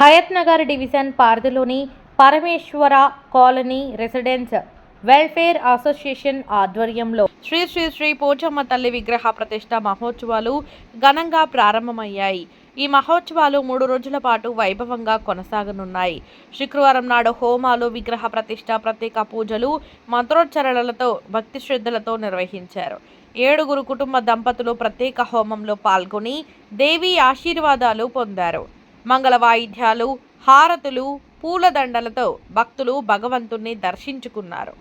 Hayath Nagar division పార్దులోని Parameshwara colony residence welfare association ఆధ్వర్యంలో శ్రీ శ్రీ శ్రీ పోచమ్మ తల్లి విగ్రహ ప్రతిష్ట మహోత్సవాలు ఘనంగా ప్రారంభమయ్యాయి. ఈ మహోత్సవాలు మూడు రోజుల పాటు వైభవంగా కొనసాగనున్నాయి. శుక్రవారం నాడు హోమాలు విగ్రహ ప్రతిష్ట ప్రత్యేక పూజలు మంత్రోచ్చరణలతో భక్తి శ్రద్ధలతో నిర్వహించారు. ఏడుగురు కుటుంబ దంపతులు ప్రత్యేక హోమంలో పాల్గొని దేవి ఆశీర్వాదాలు పొందారు. మంగళ వాయిద్యాలు హారతులు పూలదండలతో భక్తులు భగవంతుణ్ణి దర్శించుకున్నారు.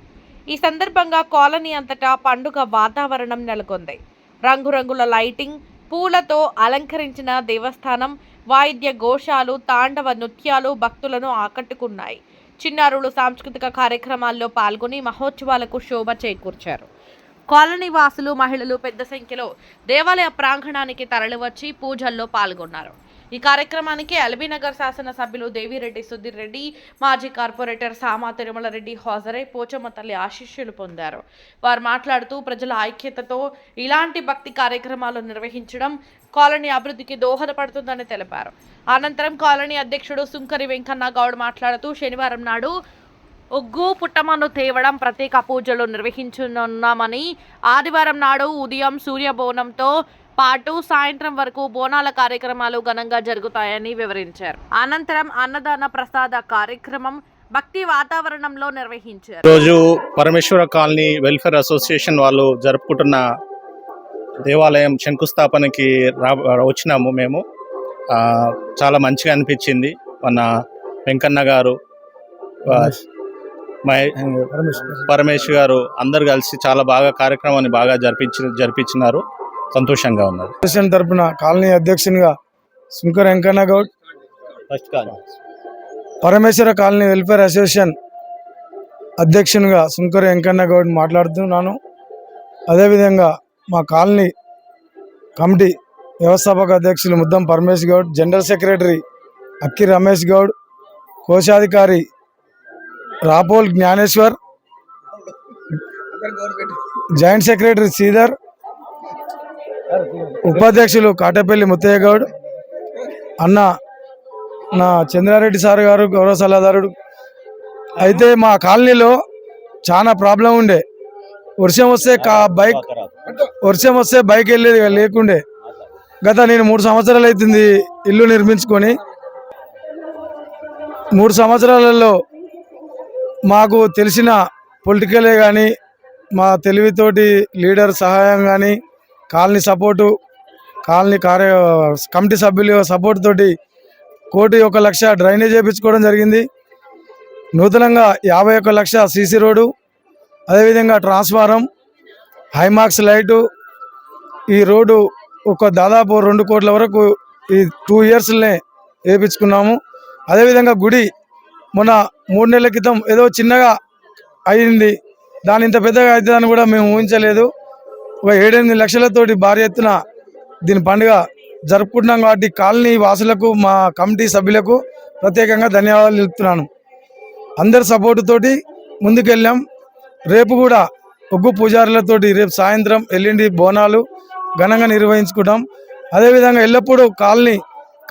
ఈ సందర్భంగా కాలనీ అంతటా పండుగ వాతావరణం నెలకొంది. రంగురంగుల లైటింగ్ పూలతో అలంకరించిన దేవస్థానం వాయిద్య ఘోషాలు తాండవ నృత్యాలు భక్తులను ఆకట్టుకున్నాయి. చిన్నారులు సాంస్కృతిక కార్యక్రమాల్లో పాల్గొని మహోత్సవాలకు శోభ చేకూర్చారు. కాలనీ వాసులు మహిళలు పెద్ద సంఖ్యలో దేవాలయ ప్రాంగణానికి తరలివచ్చి పూజల్లో పాల్గొన్నారు. ఈ కార్యక్రమానికి ఎల్బీనగర్ శాసనసభ్యులు దేవిరెడ్డి సుధీర్ రెడ్డి మాజీ కార్పొరేటర్ సామా తిరుమల రెడ్డి హాజరై పోచమ్మ తల్లి ఆశీస్సులు పొందారు. వారు మాట్లాడుతూ ప్రజల ఐక్యతతో ఇలాంటి భక్తి కార్యక్రమాలు నిర్వహించడం కాలనీ అభివృద్ధికి దోహదపడుతుందని తెలిపారు. అనంతరం కాలనీ అధ్యక్షుడు సుంకరి వెంకన్న గౌడ్ మాట్లాడుతూ శనివారం నాడు ఒగ్గు పుట్టమను తేవడం ప్రత్యేక పూజలు నిర్వహించనున్నామని ఆదివారం నాడు ఉదయం సూర్యబోనంతో పాటు సాయంత్రం వరకు బోనాల కార్యక్రమాలు ఘనంగా జరుగుతాయని వివరించారు. అనంతరం అన్నదాన ప్రసాద కార్యక్రమం భక్తి వాతావరణంలో నిర్వహించారు. రోజు పరమేశ్వర కాలనీ వెల్ఫేర్ అసోసియేషన్ వాళ్ళు జరుపుకుంటున్న దేవాలయం శంకుస్థాపనకి రా వచ్చినాము మేము. ఆ, చాలా మంచిగా అనిపించింది. మన వెంకన్న గారు పరమేశ్వర్. గారు అందరు కలిసి చాలా బాగా కార్యక్రమాన్ని బాగా జరిపించి జరిపించినారు. సంతోషంగా ఉన్నారు అసోసియేషన్ తరపున కాలనీ అధ్యక్షునిగా Shankar Venkanna Goud Parameshwara colony welfare association అధ్యక్షునిగా శంకర్ వెంకన్న గౌడ్ మాట్లాడుతున్నాను. అదేవిధంగా మా కాలనీ కమిటీ వ్యవస్థాపక అధ్యక్షులు ముద్దం పరమేశ్ గౌడ్ జనరల్ సెక్రటరీ అక్కి రమేష్ గౌడ్ కోశాధికారి రాపోల్ జ్ఞానేశ్వర్ జాయింట్ సెక్రటరీ శ్రీధర్ ఉపాధ్యక్షులు కాటపల్లి ముత్తయ్య గౌడ్ అన్న నా చంద్రారెడ్డి సార్ గారు గౌరవ సలహాదారుడు. అయితే మా కాలనీలో చాలా ప్రాబ్లం ఉండే. వర్షం వస్తే కా బైక్ వర్షం వస్తే బైక్ వెళ్ళేది లేకుండే. గత నేను మూడు సంవత్సరాలు అవుతుంది ఇల్లు నిర్మించుకొని. మూడు సంవత్సరాలలో మాకు తెలిసిన పొలిటికలే కానీ మా తెలివితోటి లీడర్ సహాయం కానీ కాలనీ సపోర్టు కాలనీ కార్య కమిటీ సభ్యుల సపోర్ట్ తోటి కోటి ఒక లక్ష డ్రైనేజ్ చేయించుకోవడం జరిగింది. నూతనంగా యాభై ఒక లక్ష సీసీ రోడ్డు అదేవిధంగా ట్రాన్స్ఫారం హైమాక్స్ లైటు. ఈ రోడ్డు ఒక దాదాపు రెండు కోట్ల వరకు ఈ టూ ఇయర్స్లనే వేయించుకున్నాము అదేవిధంగా గుడి మొన్న మూడు నెలల క్రితం ఏదో చిన్నగా అయింది. దాని ఇంత పెద్దగా అవుతుందని కూడా మేము ఊహించలేదు. ఒక ఏడెనిమిది లక్షలతోటి భారీ ఎత్తున దీని పండుగ జరుపుకుంటున్నాం కాబట్టి కాలనీ వాసులకు మా కమిటీ సభ్యులకు ప్రత్యేకంగా ధన్యవాదాలు తెలుపుతున్నాను. అందరి సపోర్టు తోటి ముందుకెళ్ళాం. రేపు కూడా ఒగ్గు పూజారులతోటి రేపు సాయంత్రం ఎల్లుండి బోనాలు ఘనంగా నిర్వహించుకుంటాం. అదేవిధంగా ఎల్లప్పుడూ కాలనీ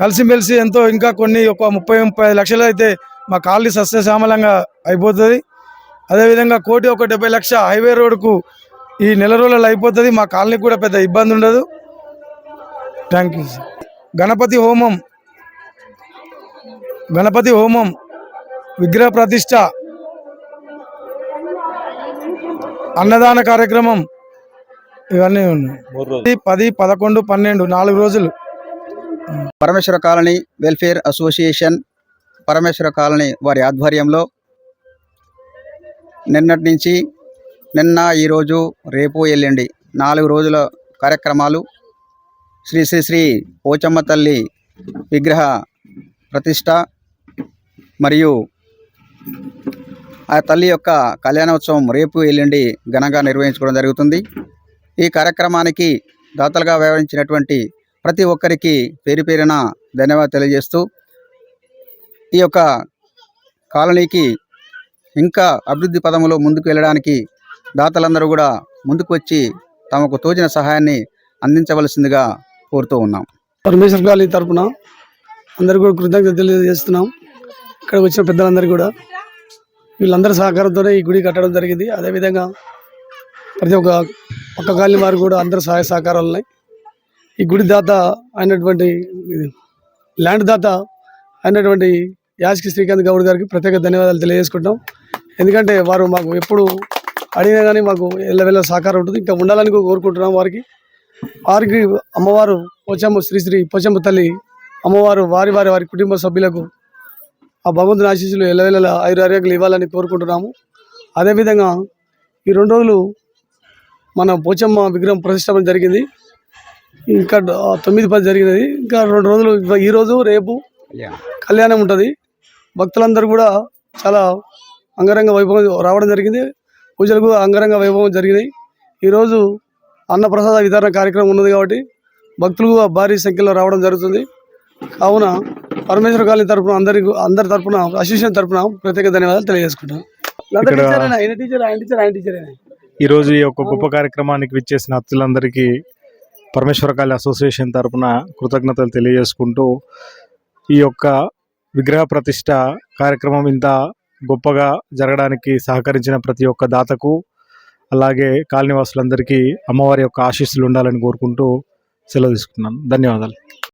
కలిసిమెలిసి ఎంతో ఇంకా కొన్ని ఒక ముప్పై ముప్పై లక్షలు అయితే మా కాలనీ సస్యశ్యామలంగా అయిపోతుంది. అదేవిధంగా కోటి ఒక డెబ్బై లక్ష హైవే రోడ్డుకు ఈ నెల రోజులలో అయిపోతుంది. మా కాలనీకి కూడా పెద్ద ఇబ్బంది ఉండదు థ్యాంక్ యూ సార్ గణపతి హోమం గణపతి హోమం విగ్రహ ప్రతిష్ట అన్నదాన కార్యక్రమం ఇవన్నీ ఉన్నాయి పది పదకొండు పన్నెండు నాలుగు రోజులు Parameshwara colony welfare association Parameshwara colony వారి ఆధ్వర్యంలో నిన్నటి నుంచి నిన్న ఈరోజు రేపు ఎల్లుండి నాలుగు రోజుల కార్యక్రమాలు శ్రీ శ్రీ శ్రీ పోచమ్మ తల్లి విగ్రహ ప్రతిష్ట మరియు ఆ తల్లి యొక్క కళ్యాణోత్సవం రేపు ఎల్లుండి ఘనంగా నిర్వహించుకోవడం జరుగుతుంది. ఈ కార్యక్రమానికి దాతలుగా వ్యవహరించినటువంటి ప్రతి ఒక్కరికి పేరు పేరున ధన్యవాదాలు తెలియజేస్తూ ఈ యొక్క కాలనీకి ఇంకా అభివృద్ధి పదములో ముందుకు వెళ్ళడానికి దాతలందరూ కూడా ముందుకు వచ్చి తమకు తోచిన సహాయాన్ని అందించవలసిందిగా కోరుతూ ఉన్నాం. పరమేశ్వర గారి తరపున అందరికీ కూడా కృతజ్ఞత తెలియజేస్తున్నాం. ఇక్కడ వచ్చిన పెద్దలందరికీ కూడా వీళ్ళందరి సహకారంతోనే ఈ గుడి కట్టడం జరిగింది. అదేవిధంగా ప్రతి ఒక్క పక్క కాలనీ వారు కూడా అందరి సహాయ సహకారాలు ఉన్నాయి ఈ గుడి దాత అయినటువంటి ల్యాండ్ దాత అయినటువంటి యాస్కి శ్రీకాంత్ గౌడ్ గారికి ప్రత్యేక ధన్యవాదాలు తెలియజేసుకుంటాం ఎందుకంటే వారు మాకు ఎప్పుడు అడిగినా కానీ మాకు వెళ్ళ వెళ్ళ సహకారం ఉంటుంది. ఇంకా ఉండాలని కోరుకుంటున్నాం వారికి. వారికి అమ్మవారు పోచమ్మ శ్రీ శ్రీ పోచమ్మ తల్లి అమ్మవారు వారి వారి వారి కుటుంబ సభ్యులకు ఆ భగవంతుని ఆశీస్సులు ఎల్లవెల్ల ఆయురారోగ్యాలు ఇవ్వాలని కోరుకుంటున్నాము. అదేవిధంగా ఈ రెండు రోజులు మన పోచమ్మ విగ్రహం ప్రతిష్టాపన జరిగింది. ఇంకా తొమ్మిది పది జరిగినది. ఇంకా రెండు రోజులు ఇవ- ఈ రోజు రేపు కళ్యాణం. ఉంటుంది. భక్తులందరూ కూడా చాలా అంగరంగ వైభవం రావడం జరిగింది. పూజలు కూడా అంగరంగ వైభవం జరిగినాయి. ఈరోజు అన్నప్రసాద వితరణ కార్యక్రమం ఉన్నది కాబట్టి భక్తులు భారీ సంఖ్యలో రావడం జరుగుతుంది. కావున పరమేశ్వర కాలనీ తరపున అందరికి అందరి తరపున అసోసియేషన్ తరపున ప్రత్యేక ధన్యవాదాలు తెలియజేసుకుంటాం ఈరోజు ఈ యొక్క గొప్ప కార్యక్రమానికి విచ్చేసిన అతిథులందరికీ పరమేశ్వరకాళి అసోసియేషన్ తరపున కృతజ్ఞతలు తెలియజేసుకుంటూ ఈ యొక్క విగ్రహ ప్రతిష్ట కార్యక్రమం ఇంత గొప్పగా జరగడానికి సహకరించిన ప్రతి ఒక్క దాతకు అలాగే కాలనీవాసులందరికీ అమ్మవారి యొక్క ఆశీస్సులు ఉండాలని కోరుకుంటూ సెలవు తీసుకున్నాను ధన్యవాదాలు.